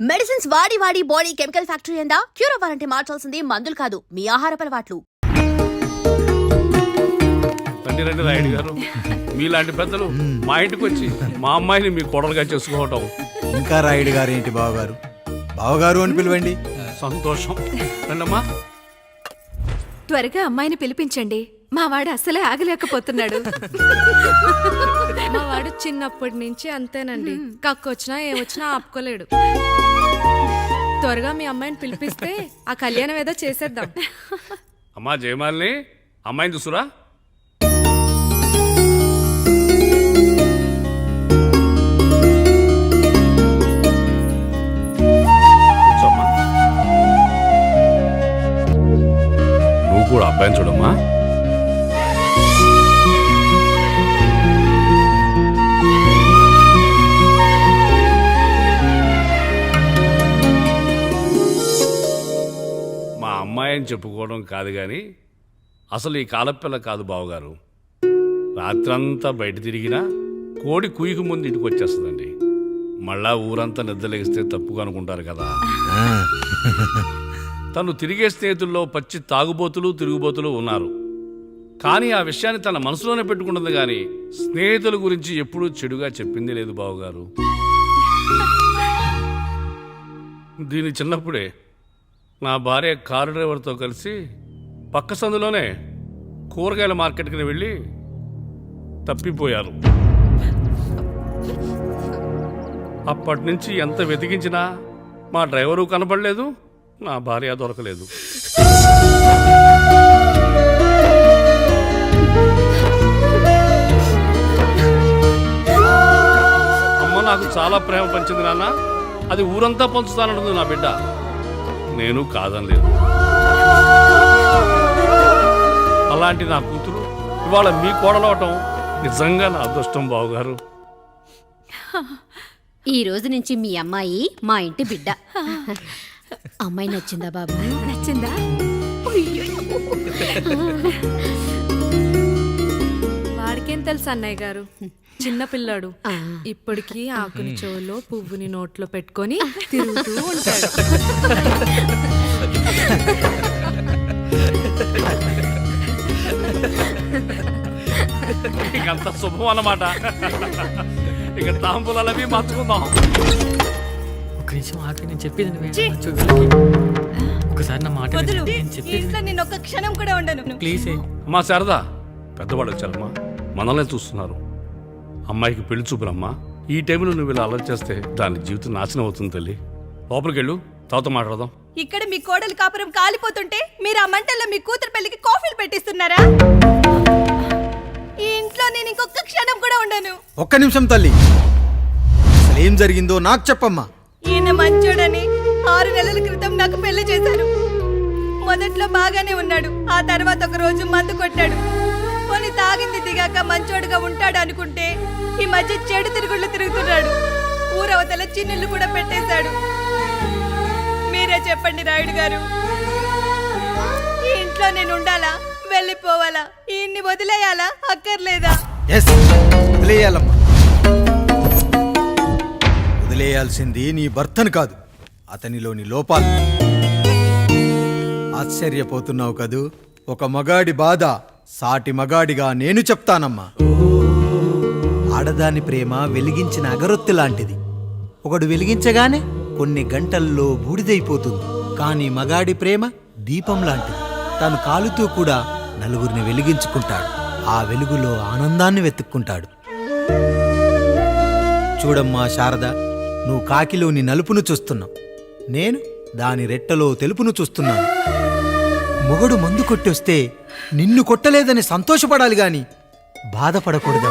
Medicines వాడి వాడి body chemical factory అయిందా? క్యూర్ అవ్వాలంటే మార్చాల్సింది మందులు కాదు మీ ఆహారపు అలవాట్లు. రండి రండి రాయుడు గారు. మీలాంటి పెద్దలు మా ఇంటికి వచ్చి మా అమ్మాయిని మీ కొడలుగా చేసుకోవటం. ఇంకా రాయుడు గారు ఏంటి బావగారు? బావగారు అని పిలవండి. సంతోషం. రండమ్మా. త్వరగా అమ్మాయిని పిలిపించండి. మా వాడు అసలే ఆగలేకపోతున్నాడు. మా వాడు చిన్నప్పటి నుంచి అంతేనండి. కక్కొచ్చినా ఏమొచ్చినా ఆపుకోలేడు. త్వరగా మీ అమ్మాయిని పిలిపిస్తే ఆ కళ్యాణం ఏదో చేసేద్దాం. అమ్మా జయమాలిని అమ్మాయిని చూసురా. నువ్వు కూడా అబ్బాయిని చూడమ్మా. అన్యాయం చెప్పుకోవడం కాదు కానీ అసలు ఈ కాలపిల్ల కాదు బావగారు. రాత్రంతా బయట తిరిగినా కోడి కుయ్యకు ముందు ఇంటికి వచ్చేస్తుందండి. మళ్ళా ఊరంతా నిద్రలేగిస్తే తప్పుగా అనుకుంటారు కదా. తను తిరిగే స్నేహితుల్లో పచ్చి తాగుబోతులు తిరుగుబోతులు ఉన్నారు. కానీ ఆ విషయాన్ని తన మనసులోనే పెట్టుకుంటుంది కానీ స్నేహితుల గురించి ఎప్పుడూ చెడుగా చెప్పింది లేదు బావగారు. దీని చిన్నప్పుడే నా భార్య కారు డ్రైవర్తో కలిసి పక్క సందులోనే కూరగాయల మార్కెట్కి వెళ్ళి తప్పిపోయారు. అప్పటి నుంచి ఎంత వెతికించినా మా డ్రైవరు కనపడలేదు నా భార్య దొరకలేదు. అమ్మ నాకు చాలా ప్రేమ పంచింది నాన్న. అది ఊరంతా పంచుతానంటుంది నా బిడ్డ. నేను కాదనలేదు. అలాంటి నా కూతురు ఇవాళ మీ కోడలవటం నిజంగా నా అదృష్టం బావగారు. ఈ రోజు నుంచి మీ అమ్మాయి మా ఇంటి బిడ్డ. అమ్మాయి నచ్చిందా బాబు? నచ్చిందా? తెలుసు అన్నయ్య గారు. చిన్న పిల్లాడు. ఇప్పటికీ ఆకుని చెవులో పువ్వుని నోట్లో పెట్టుకొని తిరుగుతూ ఉంటాడు. ఇంకంత శుభం అన్నమాట. ఇక తాంబూలాలు అవి మార్చుకుందాం. ఒక నిమిషం ఆగి నేను చెప్పేది నువ్వే మంచు వీళ్ళకి. ఒకసారి నా మాట విను. నేను చెప్పేది. నేను ఒక్క క్షణం కూడా ఉండను. ప్లీజ్. అమ్మా శారదా. పెద్దవాళ్ళు వచ్చారమ్మా. మనల్ని చూస్తున్నారు. అమ్మాయికి పెళ్ళి చూపురమ్మా ఈ టైంలో నువ్వు ఇలా అలర్ట్ చేస్తే దాని జీవితం నాశనం అవుతుంది తల్లి. లోపలికి వెళ్ళు తాత మాట్లాడదాం. ఇక్కడ మీ కోడలు కాపురం కాలిపోతుంటే మీరు ఆ మంటల్లో మీ కూతురు పెళ్ళికి కాఫీలు పెట్టిస్తున్నారా? ఈ ఇంట్లో నేను ఇంకొక క్షణం కూడా ఉండను. ఒక్క నిమిషం తల్లి. అసలు ఏం జరిగిందో నాకు చెప్పమ్మా. ఈయన మంచోడని ఆరు నెలల క్రితం నాకు పెళ్ళి చేశారు. మొదట్లో బాగానే ఉన్నాడు. ఆ తర్వాత ఒక రోజు మందు కొట్టాడు. పోనీ తాగింది దిగాక మంచోడుగా ఉంటాడు అనుకుంటే ఈ మధ్య చెడు తిరుగుళ్ళు తిరుగుతున్నాడు. ఊరవతల చిన్నులు కూడా పెట్టేశాడు. మీరే చెప్పండి రాయుడు గారు. ఈ ఇంట్లో నేను ఉండాలా? వెళ్ళిపోవాలా? ఈయన్ని వదిలేయాలా? అక్కర్లేదా? ఎస్ వదిలేయాలమ్మా. వదిలేయాల్సింది నీ భర్తను కాదు అతనిలోని లోపాలు. ఆశ్చర్యపోతున్నావు కదూ? ఒక మగాడి బాధ సాటి మగాడిగా నేను చెప్తానమ్మా. ఆడదాని ప్రేమ వెలిగించిన అగరొత్తి లాంటిది. ఒకడు వెలిగించగానే కొన్ని గంటల్లో బూడిదైపోతుంది. కానీ మగాడి ప్రేమ దీపం లాంటిది. తను కాలుతూ కూడా నలుగురిని వెలిగించుకుంటాడు. ఆ వెలుగులో ఆనందాన్ని వెతుక్కుంటాడు. చూడమ్మా శారద నువ్వు కాకిలోని నలుపును చూస్తున్నావు. నేను దాని రెట్టలో తెలుపును చూస్తున్నాను. మొగడు మందు కొట్టొస్తే నిన్ను కొట్టలేదని సంతోషపడాలి గాని బాధపడకూడదు.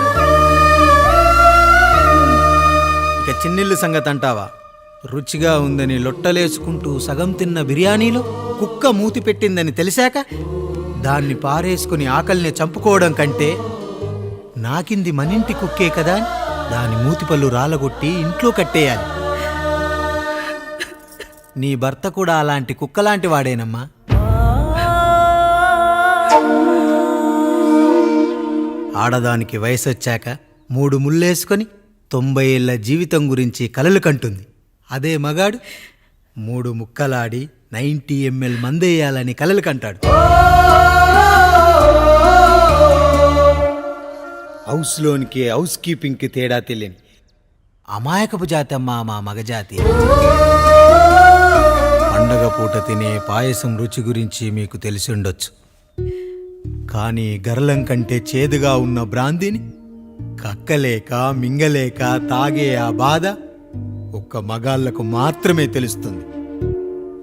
ఇక చిన్నిల్లు సంగతి అంటావా? రుచిగా ఉందని లొట్టలేసుకుంటూ సగం తిన్న బిర్యానీలో కుక్క మూతి పెట్టిందని తెలిసాక దాన్ని పారేసుకుని ఆకలిని చంపుకోవడం కంటే నాకింది మనింటి కుక్కే కదా దాని మూతిపళ్ళు రాలగొట్టి ఇంట్లో కట్టేయాలి. నీ భర్త కూడా అలాంటి కుక్కలాంటి వాడేనమ్మా. ఆడదానికి వయసొచ్చాక మూడు ముళ్ళేసుకొని తొంభై ఏళ్ళ జీవితం గురించి కలలు కంటుంది. అదే మగాడు మూడు ముక్కలాడి నైంటీ ఎంఎల్ మందేయాలని కలలు కంటాడు. హౌస్లోనికి హౌస్ కీపింగ్కి తేడా తెలియని అమాయకపు జాతి అమ్మ మా మగజాతి పండగ పూట తినే పాయసం రుచి గురించి మీకు తెలిసి ఉండొచ్చు. కానీ గరళం కంటే చేదుగా ఉన్న బ్రాందీని కక్కలేక మింగలేక తాగే ఆ బాధ ఒక్క మగాళ్ళకు మాత్రమే తెలుస్తుంది.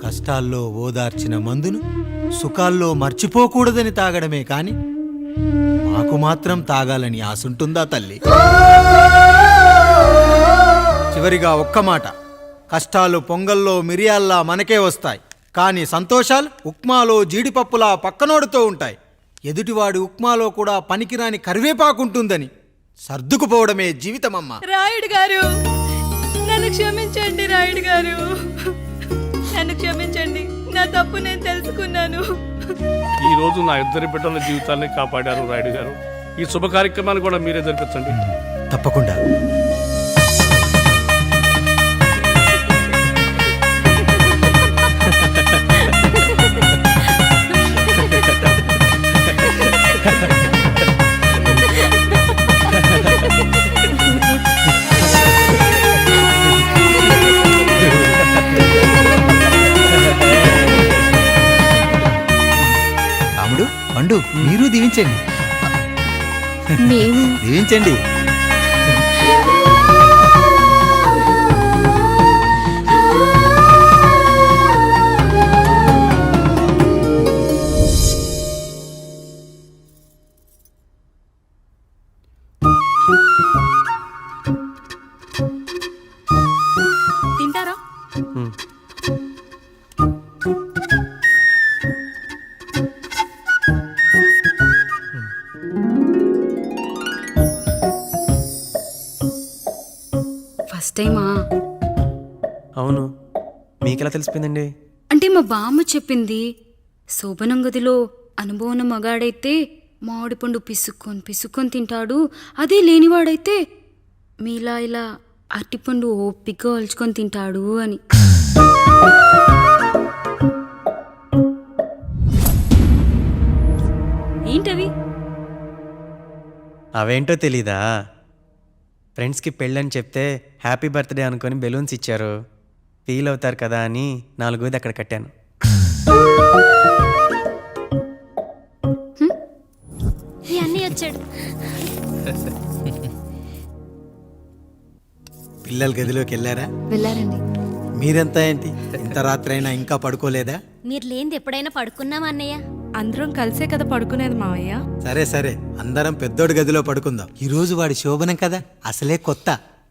కష్టాల్లో ఓదార్చిన మందును సుఖాల్లో మర్చిపోకూడదని తాగడమే కాని మాకు మాత్రం తాగాలని ఆశుంటుందా తల్లి? చివరిగా ఒక్క మాట. కష్టాలు పొంగల్లో మిరియాల్లా మనకే వస్తాయి. కానీ సంతోషాలు ఉప్మాలో జీడిపప్పులా పక్కనోడుతో ఉంటాయి. ఎదుటివాడి ఉప్మాలో కూడా పనికిరాని కరివేపాకుంటుందని సర్దుకుపోవడమే జీవితమమ్మా. రాయుడు గారు నన్ను క్షమించండి రాయుడు గారు. నన్ను క్షమించండి నా తప్పు నేను తెలుసుకున్నాను. ఈ రోజు నా ఇద్దరి బిడ్డల జీవితాన్ని కాపాడారు రాయుడు గారు. ఈ శుభ కార్యక్రమాన్ని కూడా మీరే జరిపించండి. తప్పకుండా. దీవించండి మేము. దీవించండి తింటారా అవును. మీకెలా తెలిసిపోయిందండి? అంటే మా బామ్మ చెప్పింది శోభనం గదిలో అనుభవం మగాడైతే మామిడి పండు పిసుక్కొని పిసుక్కొని తింటాడు అదే లేనివాడైతే మీలా ఇలా అరటిపండు ఓపిగ్గా ఒలుచుకొని తింటాడు అని. ఏంటవి? అవేంటో తెలీదా? ఫ్రెండ్స్కి పెళ్ళని చెప్తే హ్యాపీ బర్త్డే అనుకొని బెలూన్స్ ఇచ్చారు. ఫీల్ అవుతారు కదా అని నాలుగోది అక్కడ కట్టాను. ఈ అన్నీ వచ్చాడు. పిల్లల గదిలోకి వెళ్ళారా? వెళ్ళారండి. మీరెంత ఏంటి? ఇంత రాత్రి అయినా ఇంకా పడుకోలేదా? మీరు లేనిది ఎప్పుడైనా పడుకున్నామా అన్నయ్య? అందరం కలిసే కదా పడుకునేది మావయ్య. సరే సరే. అందరం పెద్దోడి గదిలో పడుకుందాం. ఈ రోజు వాడి శోభనం కదా? అసలే కొత్త.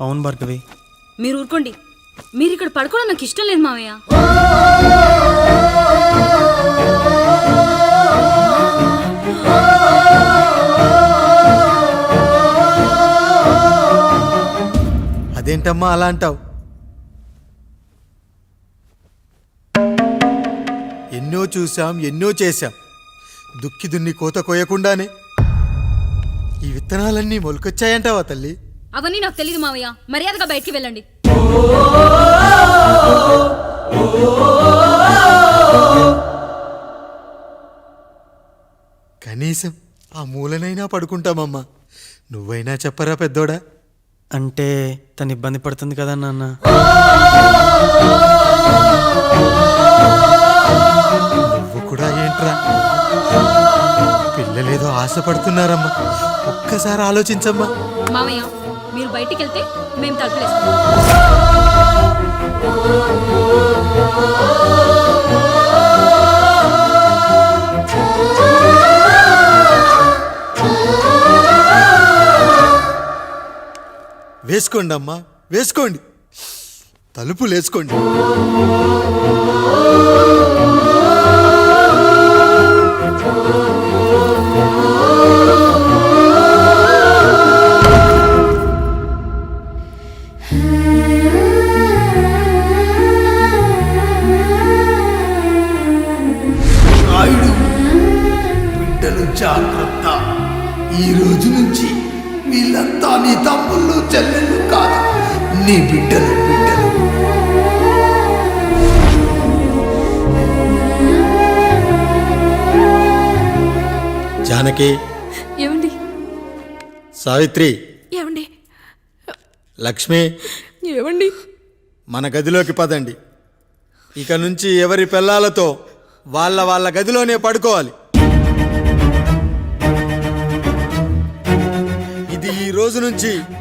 అవును భార్గవి. మీరు ఊరుకోండి. మీరు ఇక్కడ పడుకోవడం నాకు ఇష్టం లేదు మావయ్య. అదేంటమ్మా అలా అంటావు? ఎన్నో చూసాం ఎన్నో చేశాం. దుక్కి దున్ని కోత కోయకుండానే ఈ విత్తనాలన్నీ మొలకొచ్చాయంటావా తల్లి? అవన్నీ నాకు తెలియదు మావయ్య. మర్యాదగా బయటికి వెళ్ళండి. కనీసం ఆ మూలనైనా పడుకుంటామమ్మా. నువ్వైనా చెప్పరా పెద్దోడా? అంటే తను ఇబ్బంది పడుతుంది కదా నాన్న. నువ్వు కూడా ఏంట్రా? పిల్లలేదో ఆశపడుతున్నారమ్మా. ఒక్కసారి ఆలోచించమ్మా. మావయ్య మీరు బయటికి వెళ్తే మేము తలుపులేస్తాం. వేసుకోండి అమ్మా వేసుకోండి. తలుపులేసుకోండి నీ బిడ్డలు బిడ్డలు. జానకి. ఏమండి? సావిత్రి. ఏమండి? లక్ష్మి. ఏమండి? మన గదిలోకి పదండి. ఇక నుంచి ఎవరి పిల్లలతో వాళ్ళ వాళ్ళ గదిలోనే పడుకోవాలి. ఇది ఈ రోజు నుంచి